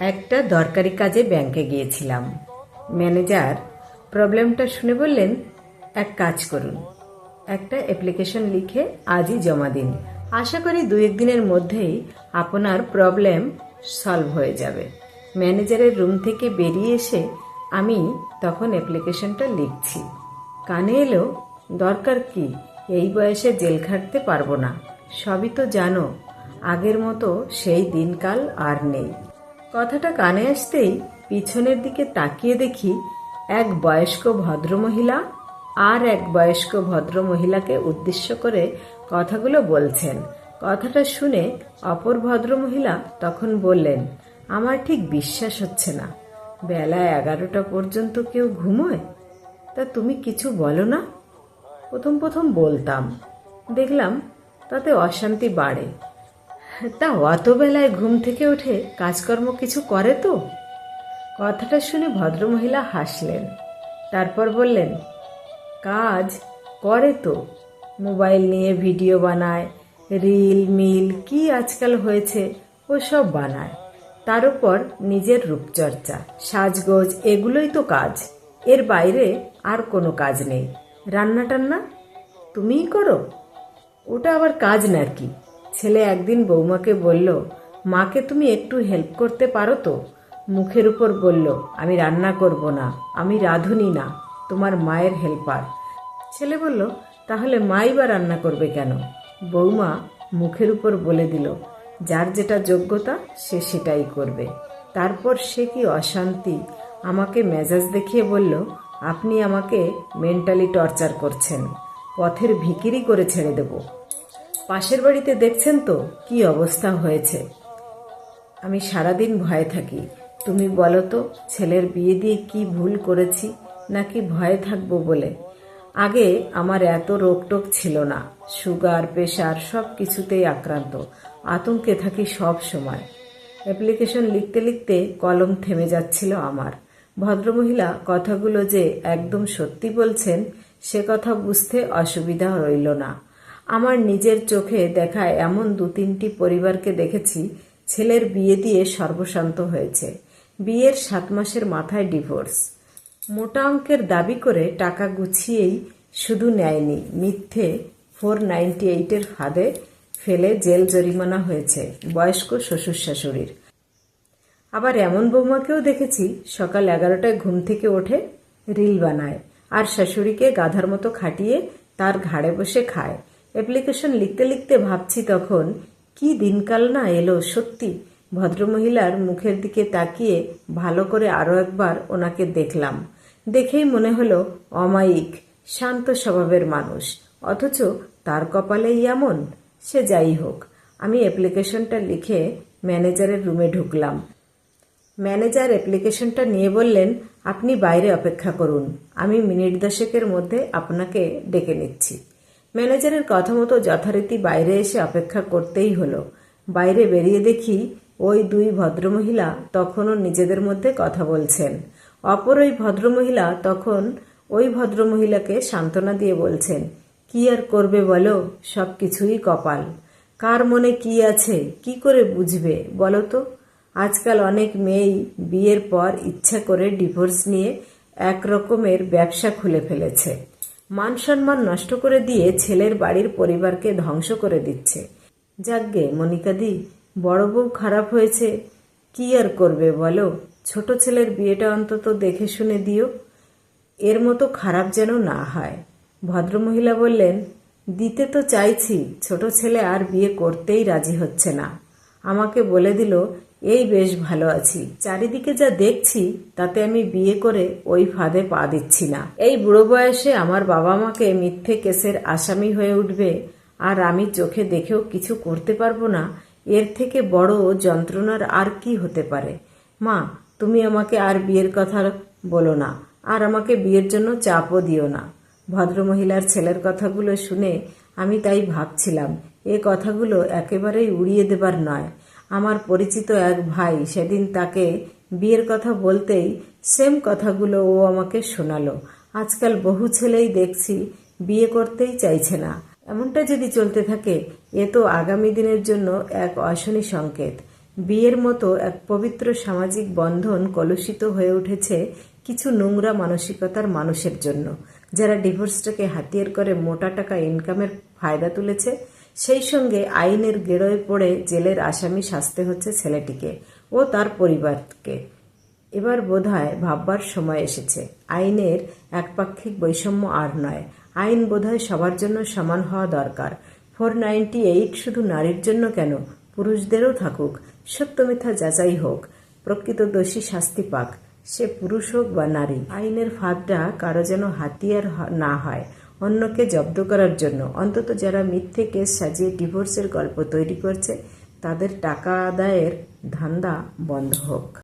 একটা দরকারি কাজে ব্যাংকে গিয়েছিলাম। ম্যানেজার প্রবলেমটা শুনে বললেন, এক কাজ করুন। একটা অ্যাপ্লিকেশন লিখে আজই জমা দিন। আশা করি দু একদিনের মধ্যেই আপনার প্রবলেম সলভ হয়ে যাবে। ম্যানেজারের রুম থেকে বেরিয়ে এসে আমি তখন অ্যাপ্লিকেশনটা লিখছি। কানে এলো, দরকার কি? এই বয়সে জেল খাটতে পারব না। সবই তো জানো, আগের মতো সেই দিনকাল আর নেই। কথাটা কানে আসতেই পিছনের দিকে তাকিয়ে দেখি এক বয়স্ক ভদ্রমহিলা আর এক বয়স্ক ভদ্রমহিলাকে উদ্দেশ্য করে কথাগুলো বলছেন। কথাটা শুনে অপর ভদ্রমহিলা তখন বললেন, আমার ঠিক বিশ্বাস হচ্ছে না। বেলা এগারোটা পর্যন্ত কেউ ঘুমোয়? তা তুমি কিছু বলো না? প্রথম প্রথম বলতাম। দেখলাম তাতে অশান্তি বাড়ে। তা অত বেলায় ঘুম থেকে উঠে কাজকর্ম কিছু করে তো? কথাটা শুনে ভদ্রমহিলা হাসলেন। তারপর বললেন, কাজ করে তো। মোবাইল নিয়ে ভিডিও বানায়, রিল, মিল, কি আজকাল হয়েছে ও সব বানায়। তার উপর নিজের রূপচর্চা, সাজগোজ, এগুলোই তো কাজ। এর বাইরে আর কোনো কাজ নেই। রান্না টান্না তুমিই করো। ওটা আবার কাজ নাকি? ছেলে একদিন বৌমাকে বলল, মাকে তুমি একটু হেল্প করতে পারো তো? মুখের উপর বলল, আমি রান্না করব না, আমি রাঁধুনি না, তোমার মায়ের হেল্পার ছেলে বলল, তাহলে মাই বা রান্না করবে কেন? বৌমা মুখের উপর বলে দিল, যার যেটা যোগ্যতা, সে সেটাই করবে। তারপর সে কি অশান্তি, আমাকে মেজাজ দেখিয়ে বলল, আপনি আমাকে মেন্টালি টর্চার করছেন, পথের ভিকিরি করে ছেড়ে দেব। পাশের বাড়িতে দেখছেন তো? কি অবস্থা হয়েছে? আমি সারাদিন ভয়ে থাকি। তুমি বলো তো, ছেলের বিয়ে দিয়ে কি ভুল করেছি? নাকি ভয়ে থাকব বলে? আগে আমার এত রোগটোক ছিল না। সুগার, প্রেশার সব কিছুতেই আক্রান্ত। আতঙ্কে থাকি সব সময়। অ্যাপ্লিকেশন লিখতে লিখতে কলম থেমে যাচ্ছিল আমার। ভদ্রমহিলা কথাগুলো যে একদম সত্যি বলছেন, সে কথা বুঝতে অসুবিধা রইল না। আমার নিজের চোখে দেখা এমন দু তিনটি পরিবারকে দেখেছি, ছেলের বিয়ে দিয়ে সর্বশান্ত হয়েছে। বিয়ের সাত মাসের মাথায় ডিভোর্স। মোটা অঙ্কের দাবি করে টাকা গুছিয়েই শুধু নেয়নি, মিথ্যে ফোর নাইনটি এইটের ফাঁদে ফেলে জেল জরিমানা হয়েছে বয়স্ক শ্বশুর শাশুড়ির আবার এমন বৌমাকেও দেখেছি, সকাল এগারোটায় ঘুম থেকে ওঠে রিল বানায় আর শাশুড়িকে গাধার মতো খাটিয়ে তার ঘাড়ে বসে খায়। অ্যাপ্লিকেশন লিখতে লিখতে ভাবছি তখন, কি দিনকাল না এলো সত্যি? ভদ্রমহিলার মুখের দিকে তাকিয়ে ভালো করে আরও একবার ওনাকে দেখলাম। দেখেই মনে হলো, অমায়িক, শান্ত স্বভাবের মানুষ। অথচ তার কপালেই এমন, সে যাই হোক। আমি অ্যাপ্লিকেশনটা লিখে ম্যানেজারের রুমে ঢুকলাম। ম্যানেজার অ্যাপ্লিকেশনটা নিয়ে বললেন, আপনি বাইরে অপেক্ষা করুন। আমি মিনিট দশেকের মধ্যে আপনাকে ডেকে নিচ্ছি। ম্যানেজারের কথা মতো যথারীতি বাইরে এসে অপেক্ষা করতেই হলো। বাইরে বেরিয়ে দেখি ওই দুই ভদ্রমহিলা তখনও নিজেদের মধ্যে কথা বলছেন। অপর ওই ভদ্রমহিলা তখন ওই ভদ্রমহিলাকে সান্ত্বনা দিয়ে বলছেন, কি আর করবে বলো? সব কিছুই কপাল। কার মনে কি আছে? কি করে বুঝবে বলো তো? আজকাল অনেক মেয়েই বিয়ের পর ইচ্ছা করে ডিভোর্স নিয়ে এক রকমের ব্যবসা খুলে ফেলেছে। মান সম্মান নষ্ট করে দিয়ে ছেলের বাড়ির পরিবারকে ধ্বংস করে দিচ্ছে। যাকগে মনিকাদি বড় বউ খারাপ হয়েছে, কি আর করবে বলো? ছোট ছেলের বিয়েটা অন্তত দেখে শুনে দিও। এর মতো খারাপ যেন না হয়। ভদ্রমহিলা বললেন, দিতে তো চাইছি, ছোট ছেলে আর বিয়ে করতেই রাজি হচ্ছে না। আমাকে বলে দিল এই বেশ ভালো আছি। চারিদিকে যা দেখছি, তাতে আমি বিয়ে করে ওই ফাঁদে পা দিচ্ছি না। এই বুড়ো বয়সে আমার বাবা মাকে মিথ্যে কেসের আসামি হয়ে উঠবে, আর আমি চোখে দেখেও কিছু করতে পারব না, এর থেকে বড় যন্ত্রণার আর কি হতে পারে? মা, তুমি আমাকে আর বিয়ের কথা বলো না, আর আমাকে বিয়ের জন্য চাপও দিও না। ভদ্রমহিলার ছেলের কথাগুলো শুনে আমি তাই ভাবছিলাম, এ কথাগুলো একেবারেই উড়িয়ে দেবার নয়। আমার পরিচিত এক ভাই সেদিন তাকে বিয়ের কথা বলতেই সেম কথাগুলো ও আমাকে শোনালো। আজকাল বহু ছেলেই দেখছি বিয়ে করতেই চাইছে না। এমনটা যদি চলতে থাকে, এ তো আগামী দিনের জন্য এক অশনি সংকেত। বিয়ের মতো এক পবিত্র সামাজিক বন্ধন কলুষিত হয়ে উঠেছে কিছু নোংরা মানসিকতার মানুষের জন্য। যারা ডিভোর্সটাকে হাতিয়ার করে মোটা টাকা ইনকামের ফায়দা তুলেছে সেই সঙ্গে আইনের গেরোয় পড়ে জেলের আসামি সাজতে হচ্ছে ছেলেটিকে ও তার পরিবারকে। এবার বোধহয় ভাববার সময় এসেছে। আইনের একপাক্ষিক বৈষম্য আর নয়। আইন বোধহয় সবার জন্য সমান হওয়া দরকার। ফোর নাইনটি এইট শুধু নারীর জন্য কেন? পুরুষদেরও থাকুক। সত্য মিথ্যা যাচাই হোক। প্রকৃত দোষী শাস্তি পাক। সে পুরুষ হোক বা নারী। আইনের ফাঁদটা কারও যেন হাতিয়ার না হয়। অন্যকে জব্দ করার জন্য। অন্তত যারা মিথ্যে কেস সাজিয়ে ডিভোর্সের গল্প তৈরি করছে, তাদের টাকা আদায়ের ধান্দা বন্ধ হোক।